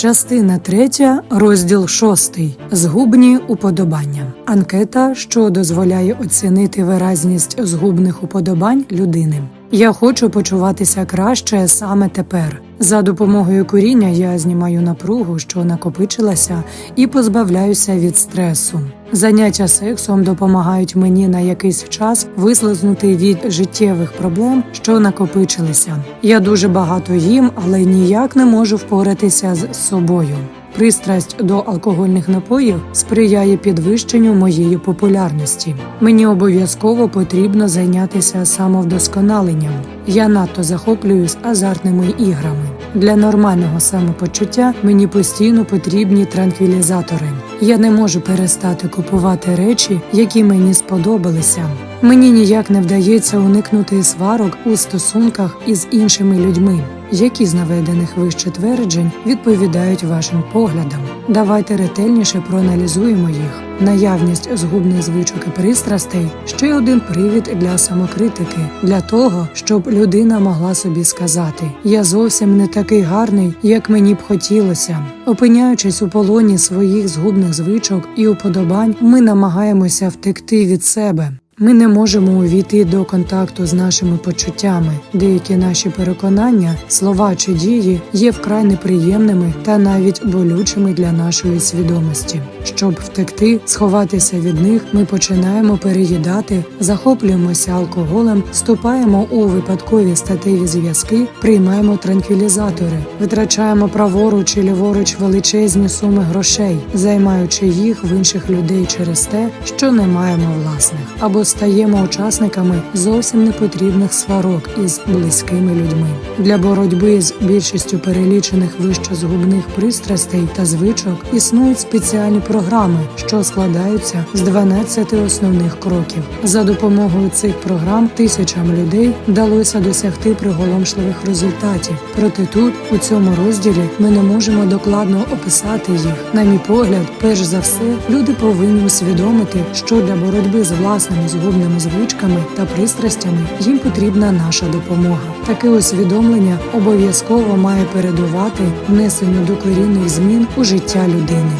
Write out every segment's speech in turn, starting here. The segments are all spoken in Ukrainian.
Частина третя, розділ шостий. Згубні уподобання. Анкета, що дозволяє оцінити виразність згубних уподобань людини. Я хочу почуватися краще саме тепер. За допомогою куріння я знімаю напругу, що накопичилася, і позбавляюся від стресу. Заняття сексом допомагають мені на якийсь час вислизнути від життєвих проблем, що накопичилися. Я дуже багато їм, але ніяк не можу впоратися з собою. Пристрасть до алкогольних напоїв сприяє підвищенню моєї популярності. Мені обов'язково потрібно зайнятися самовдосконаленням. Я надто захоплююсь азартними іграми. Для нормального самопочуття мені постійно потрібні транквілізатори. Я не можу перестати купувати речі, які мені сподобалися. Мені ніяк не вдається уникнути сварок у стосунках із іншими людьми. Які з наведених вище тверджень відповідають вашим поглядам? Давайте ретельніше проаналізуємо їх. Наявність згубних звичок і пристрастей ще один привід для самокритики, для того, щоб людина могла собі сказати: я зовсім не такий гарний, як мені б хотілося. Опиняючись у полоні своїх згубних звичок і уподобань, ми намагаємося втекти від себе. Ми не можемо увійти до контакту з нашими почуттями. Деякі наші переконання, слова чи дії є вкрай неприємними та навіть болючими для нашої свідомості. Щоб втекти, сховатися від них, ми починаємо переїдати, захоплюємося алкоголем, вступаємо у випадкові статеві зв'язки, приймаємо транквілізатори, витрачаємо праворуч і ліворуч величезні суми грошей, займаючи їх в інших людей через те, що не маємо власних, або стаємо учасниками зовсім непотрібних сварок із близькими людьми. Для боротьби з більшістю перелічених вище згубних пристрастей та звичок існують спеціальні програми, що складаються з 12 основних кроків. За допомогою цих програм тисячам людей вдалося досягти приголомшливих результатів. Проте тут, у цьому розділі, ми не можемо докладно описати їх. На мій погляд, перш за все, люди повинні усвідомити, що для боротьби з власними згубними звичками та пристрастями їм потрібна наша допомога. Таке усвідомлення обов'язково має передувати внесенню докорінних змін у життя людини.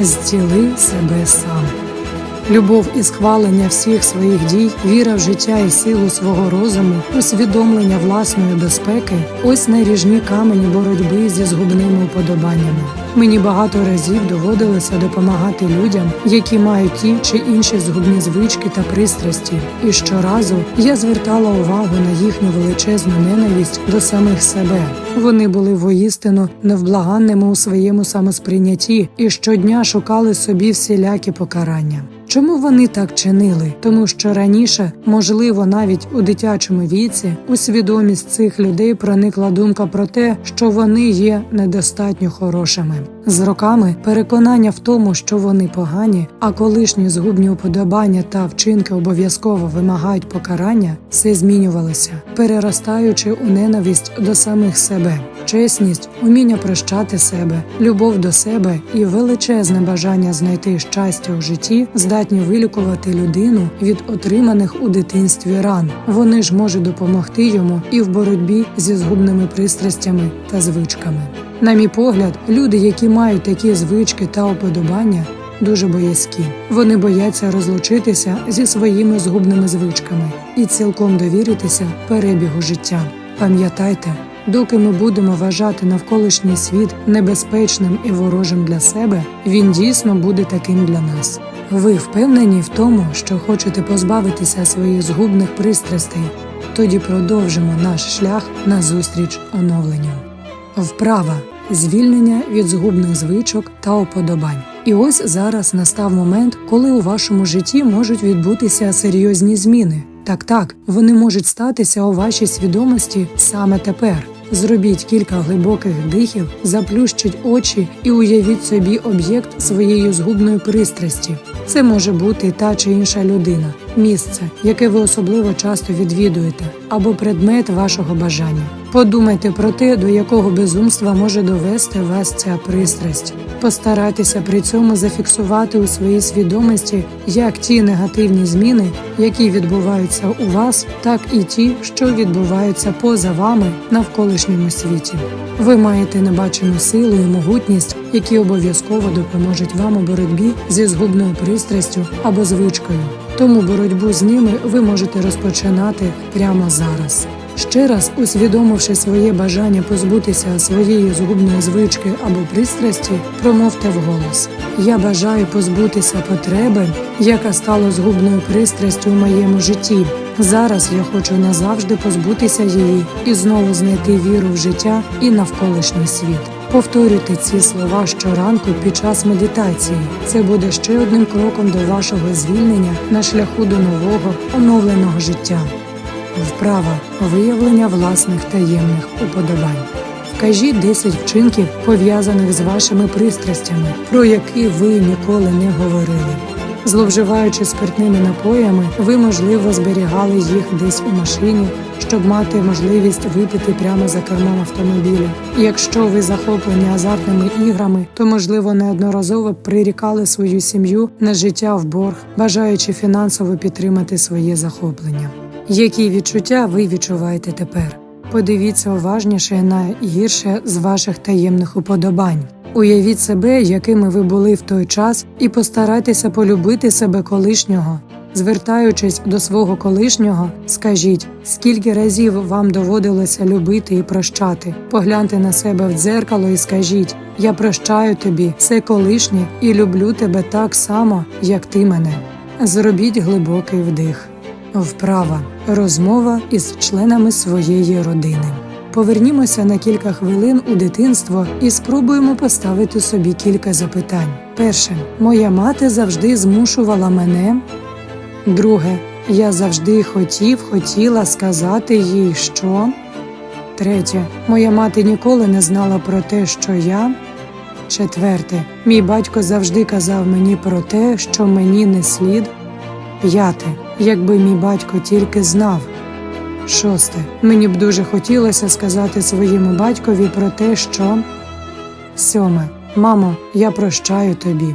Зціли себе сам. Любов і схвалення всіх своїх дій, віра в життя і силу свого розуму, усвідомлення власної безпеки ось найріжні камені боротьби зі згубними уподобаннями. Мені багато разів доводилося допомагати людям, які мають ті чи інші згубні звички та пристрасті, і щоразу я звертала увагу на їхню величезну ненависть до самих себе. Вони були воїстину невблаганними у своєму самосприйнятті і щодня шукали собі всілякі покарання. Чому вони так чинили? Тому що раніше, можливо, навіть у дитячому віці, у свідомість цих людей проникла думка про те, що вони є недостатньо хорошими. З роками переконання в тому, що вони погані, а колишні згубні уподобання та вчинки обов'язково вимагають покарання, все змінювалося, переростаючи у ненависть до самих себе. Чесність, уміння прощати себе, любов до себе і величезне бажання знайти щастя у житті здатні вилікувати людину від отриманих у дитинстві ран. Вони ж можуть допомогти йому і в боротьбі зі згубними пристрастями та звичками. На мій погляд, люди, які мають такі звички та уподобання, дуже боязкі. Вони бояться розлучитися зі своїми згубними звичками і цілком довіритися перебігу життя. Пам'ятайте, доки ми будемо вважати навколишній світ небезпечним і ворожим для себе, він дійсно буде таким для нас. Ви впевнені в тому, що хочете позбавитися своїх згубних пристрастей? Тоді продовжимо наш шлях назустріч оновленню. Вправа звільнення від згубних звичок та уподобань. І ось зараз настав момент, коли у вашому житті можуть відбутися серйозні зміни. Так, так, вони можуть статися у вашій свідомості саме тепер. Зробіть кілька глибоких дихів, заплющіть очі і уявіть собі об'єкт своєї згубної пристрасті. Це може бути та чи інша людина, місце, яке ви особливо часто відвідуєте, або предмет вашого бажання. Подумайте про те, до якого безумства може довести вас ця пристрасть. Постарайтеся при цьому зафіксувати у своїй свідомості як ті негативні зміни, які відбуваються у вас, так і ті, що відбуваються поза вами навколишньому світі. Ви маєте небачену силу і могутність, які обов'язково допоможуть вам у боротьбі зі згубною пристрастю або звичкою. Тому боротьбу з ними ви можете розпочинати прямо зараз. Ще раз усвідомивши своє бажання позбутися своєї згубної звички або пристрасті, промовте вголос: Я бажаю позбутися потреби, яка стала згубною пристрастю у моєму житті. Зараз я хочу назавжди позбутися її і знову знайти віру в життя і навколишній світ. Повторюйте ці слова щоранку під час медитації. Це буде ще одним кроком до вашого звільнення на шляху до нового оновленого життя. Вправа виявлення власних таємних уподобань. Вкажіть 10 вчинків, пов'язаних з вашими пристрастями, про які ви ніколи не говорили. Зловживаючи спиртними напоями, ви, можливо, зберігали їх десь у машині, щоб мати можливість випити прямо за кермом автомобіля. Якщо ви захоплені азартними іграми, то можливо неодноразово прирікали свою сім'ю на життя в борг, бажаючи фінансово підтримати своє захоплення. Які відчуття ви відчуваєте тепер? Подивіться уважніше на гірше з ваших таємних уподобань. Уявіть себе, якими ви були в той час, і постарайтеся полюбити себе колишнього. Звертаючись до свого колишнього, скажіть, скільки разів вам доводилося любити і прощати. Погляньте на себе в дзеркало і скажіть: Я прощаю тобі, все колишнє, і люблю тебе так само, як ти мене. Зробіть глибокий вдих. Вправа розмова із членами своєї родини. Повернімося на кілька хвилин у дитинство і спробуємо поставити собі кілька запитань. Перше, моя мати завжди змушувала мене. Друге, я завжди хотів, хотіла сказати їй, що. Третє, моя мати ніколи не знала про те, що я. Четверте, мій батько завжди казав мені про те, що мені не слід. П'яте, якби мій батько тільки знав. Шосте. Мені б дуже хотілося сказати своєму батькові про те, що. Сьоме. Мамо, я прощаю тобі.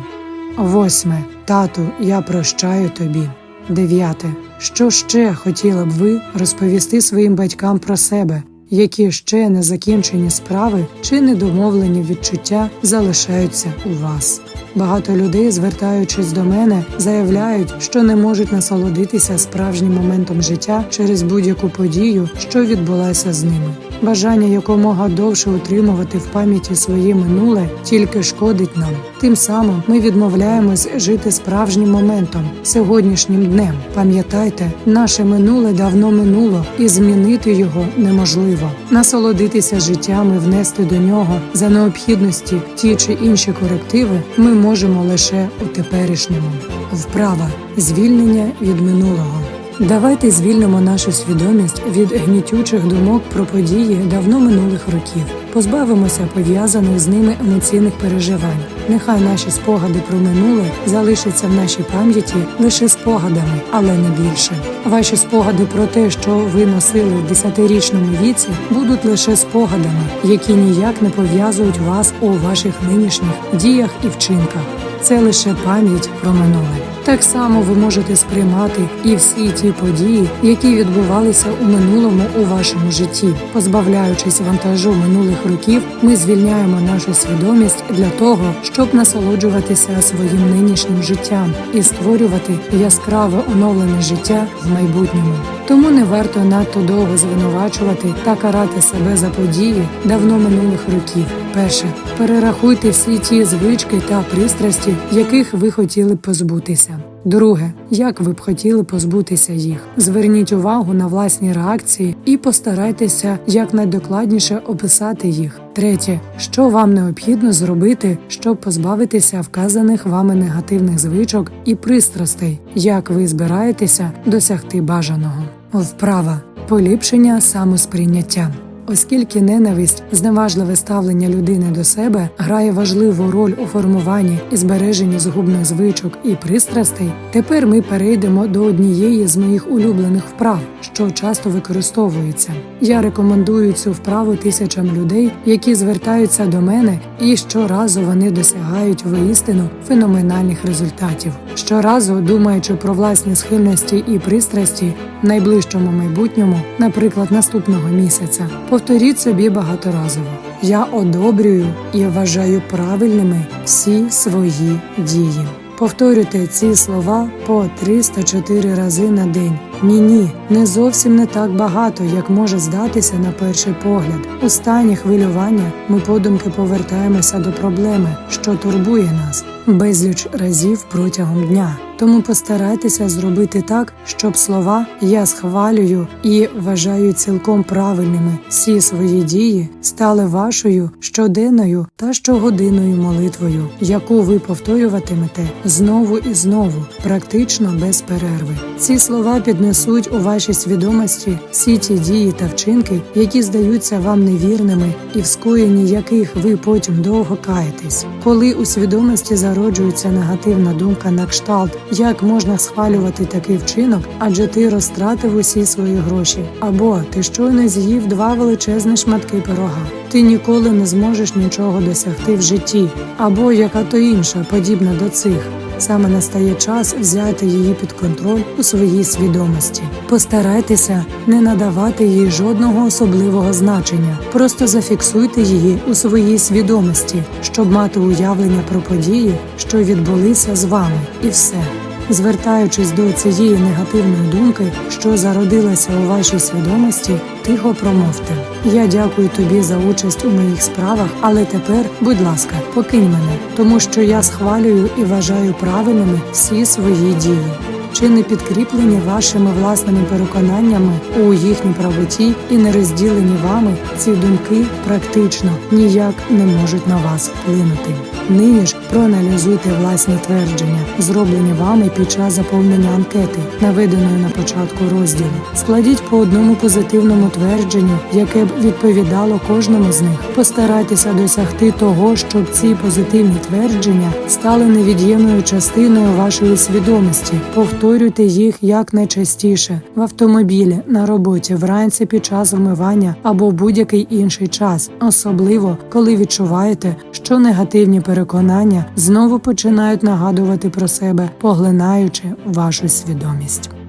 Восьме. Тату, я прощаю тобі. Дев'яте. Що ще хотіла б ви розповісти своїм батькам про себе, які ще не закінчені справи чи недомовлені відчуття залишаються у вас? Багато людей, звертаючись до мене, заявляють, що не можуть насолодитися справжнім моментом життя через будь-яку подію, що відбулася з ними. Бажання якомога довше утримувати в пам'яті своє минуле тільки шкодить нам. Тим самим ми відмовляємось жити справжнім моментом, сьогоднішнім днем. Пам'ятайте, наше минуле давно минуло, і змінити його неможливо. Насолодитися життям і внести до нього за необхідності ті чи інші корективи ми можемо лише у теперішньому. Вправа звільнення від минулого. Давайте звільнимо нашу свідомість від гнітючих думок про події давно минулих років, позбавимося пов'язаних з ними емоційних переживань. Нехай наші спогади про минуле залишаться в нашій пам'яті лише спогадами, але не більше. Ваші спогади про те, що ви носили в десятирічному віці, будуть лише спогадами, які ніяк не пов'язують вас у ваших нинішніх діях і вчинках. Це лише пам'ять про минуле. Так само ви можете сприймати і всі ті події, які відбувалися у минулому у вашому житті. Позбавляючись вантажу минулих років, ми звільняємо нашу свідомість для того, щоб насолоджуватися своїм нинішнім життям і створювати яскраве оновлене життя в майбутньому. Тому не варто надто довго звинувачувати та карати себе за події давно минулих років. Перше перерахуйте всі ті звички та пристрасті, яких ви хотіли позбутися. Друге, як ви б хотіли позбутися їх. Зверніть увагу на власні реакції і постарайтеся якнайдокладніше описати їх. Третє, що вам необхідно зробити, щоб позбавитися вказаних вами негативних звичок і пристрастей, як ви збираєтеся досягти бажаного. Вправа поліпшення самосприйняття. Оскільки ненависть, зневажливе ставлення людини до себе грає важливу роль у формуванні і збереженні згубних звичок і пристрастей. Тепер ми перейдемо до однієї з моїх улюблених вправ, що часто використовується. Я рекомендую цю вправу тисячам людей, які звертаються до мене, і щоразу вони досягають воістину феноменальних результатів. Щоразу, думаючи про власні схильності і пристрасті в найближчому майбутньому, наприклад, наступного місяця, повторіть собі багаторазово. Я одобрюю і вважаю правильними всі свої дії. Повторюйте ці слова по 304 рази на день. Ні, ні, не зовсім не так багато, як може здатися на перший погляд. У стані хвилювання ми подумки повертаємося до проблеми, що турбує нас, безліч разів протягом дня. Тому постарайтеся зробити так, щоб слова я схвалюю і вважаю цілком правильними всі свої дії стали вашою щоденною та щогодинною молитвою, яку ви повторюватимете знову і знову, практично без перерви. Ці слова піднесуть у вашій свідомості всі ті дії та вчинки, які здаються вам невірними, і в скоєнні яких ви потім довго каєтесь. Коли у свідомості зароджується негативна думка на кшталт, як можна схвалювати такий вчинок, адже ти розтратив усі свої гроші, або ти щойно з'їв два величезні шматки пирога. Ти ніколи не зможеш нічого досягти в житті, або яка то інша, подібна до цих. Саме настає час взяти її під контроль у своїй свідомості. Постарайтеся не надавати їй жодного особливого значення, просто зафіксуйте її у своїй свідомості, щоб мати уявлення про події, що відбулися з вами, і все. Звертаючись до цієї негативної думки, що зародилася у вашій свідомості, тихо промовте. Я дякую тобі за участь у моїх справах, але тепер, будь ласка, покинь мене, тому що я схвалюю і вважаю правильними всі свої дії. Чи не підкріплені вашими власними переконаннями у їхній правоті і не розділені вами ці думки практично ніяк не можуть на вас вплинути. Нині ж проаналізуйте власні твердження, зроблені вами під час заповнення анкети, наведеної на початку розділу. Складіть по одному позитивному твердженню, яке б відповідало кожному з них. Постарайтеся досягти того, щоб ці позитивні твердження стали невід'ємною частиною вашої свідомості. Повторюйте їх якнайчастіше в автомобілі, на роботі, вранці під час вмивання або будь-який інший час, особливо коли відчуваєте, що негативні переконання знову починають нагадувати про себе, поглинаючи вашу свідомість.